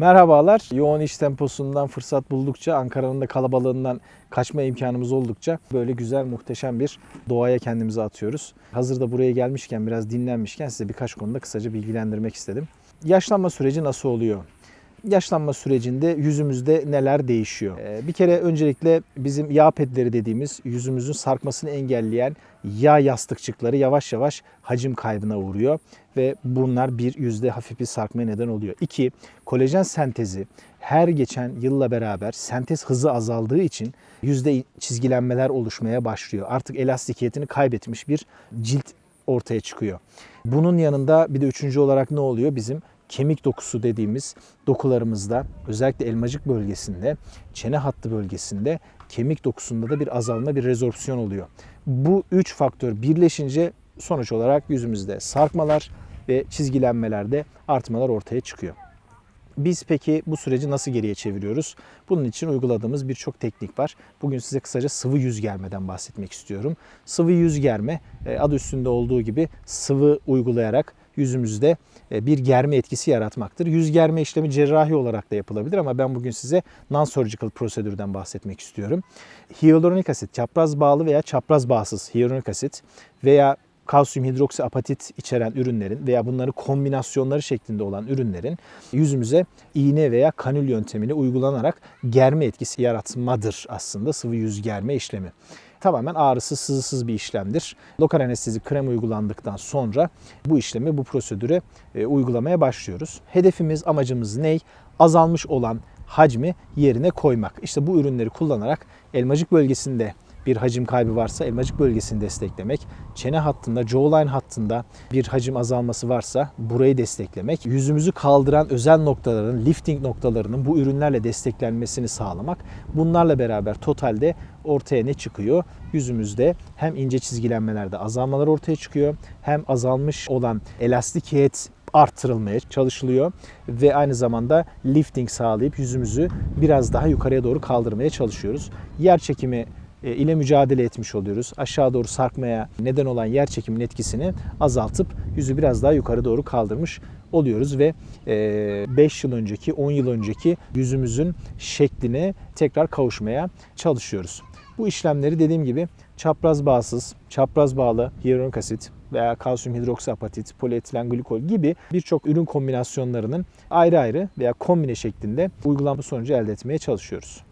Merhabalar. Yoğun iş temposundan fırsat buldukça, Ankara'nın da kalabalığından kaçma imkanımız oldukça böyle güzel, muhteşem bir doğaya kendimizi atıyoruz. Hazır da buraya gelmişken, biraz dinlenmişken size birkaç konuda kısaca bilgilendirmek istedim. Yaşlanma süreci nasıl oluyor? Yaşlanma sürecinde yüzümüzde neler değişiyor? Ee, Bir kere öncelikle bizim yağ pedleri dediğimiz yüzümüzün sarkmasını engelleyen yağ yastıkçıkları yavaş yavaş hacim kaybına uğruyor ve bunlar bir yüzde hafif bir sarkmaya neden oluyor. İki, kolajen sentezi her geçen yılla beraber sentez hızı azaldığı için yüzde çizgilenmeler oluşmaya başlıyor. Artık elastikiyetini kaybetmiş bir cilt ortaya çıkıyor. Bunun yanında bir de üçüncü olarak ne oluyor? Bizim kemik dokusu dediğimiz dokularımızda özellikle elmacık bölgesinde, çene hattı bölgesinde kemik dokusunda da bir azalma, bir rezorpsiyon oluyor. Bu üç faktör birleşince sonuç olarak yüzümüzde sarkmalar ve çizgilenmelerde artmalar ortaya çıkıyor. Biz peki bu süreci nasıl geriye çeviriyoruz? Bunun için uyguladığımız birçok teknik var. Bugün size kısaca sıvı yüz germeden bahsetmek istiyorum. Sıvı yüz germe e, adı üstünde olduğu gibi sıvı uygulayarak yüzümüzde e, bir germe etkisi yaratmaktır. Yüz germe işlemi cerrahi olarak da yapılabilir ama ben bugün size non-surgical prosedürden bahsetmek istiyorum. Hyaluronik asit, çapraz bağlı veya çapraz bağsız hyaluronik asit veya kalsiyum hidroksiapatit içeren ürünlerin veya bunların kombinasyonları şeklinde olan ürünlerin yüzümüze iğne veya kanül yöntemiyle uygulanarak germe etkisi yaratmadır aslında sıvı yüz germe işlemi. Tamamen ağrısız, sızısız bir işlemdir. Lokal anestezi krem uygulandıktan sonra bu işlemi, bu prosedürü e, uygulamaya başlıyoruz. Hedefimiz, amacımız ne? Azalmış olan hacmi yerine koymak. İşte bu ürünleri kullanarak elmacık bölgesinde bir hacim kaybı varsa elmacık bölgesini desteklemek, çene hattında, jawline hattında bir hacim azalması varsa burayı desteklemek, yüzümüzü kaldıran özel noktaların, lifting noktalarının bu ürünlerle desteklenmesini sağlamak. Bunlarla beraber totalde ortaya ne çıkıyor? Yüzümüzde hem ince çizgilenmelerde azalmalar ortaya çıkıyor, hem azalmış olan elastikiyet arttırılmaya çalışılıyor ve aynı zamanda lifting sağlayıp yüzümüzü biraz daha yukarıya doğru kaldırmaya çalışıyoruz. Yer çekimi ile mücadele etmiş oluyoruz. Aşağı doğru sarkmaya neden olan yer çekiminin etkisini azaltıp yüzü biraz daha yukarı doğru kaldırmış oluyoruz ve 5 yıl önceki, 10 yıl önceki yüzümüzün şekline tekrar kavuşmaya çalışıyoruz. Bu işlemleri dediğim gibi çapraz bağsız, çapraz bağlı hyaluronik asit veya kalsiyum hidroksiapatit, polietilen glikol gibi birçok ürün kombinasyonlarının ayrı ayrı veya kombine şeklinde uygulanma sonucu elde etmeye çalışıyoruz.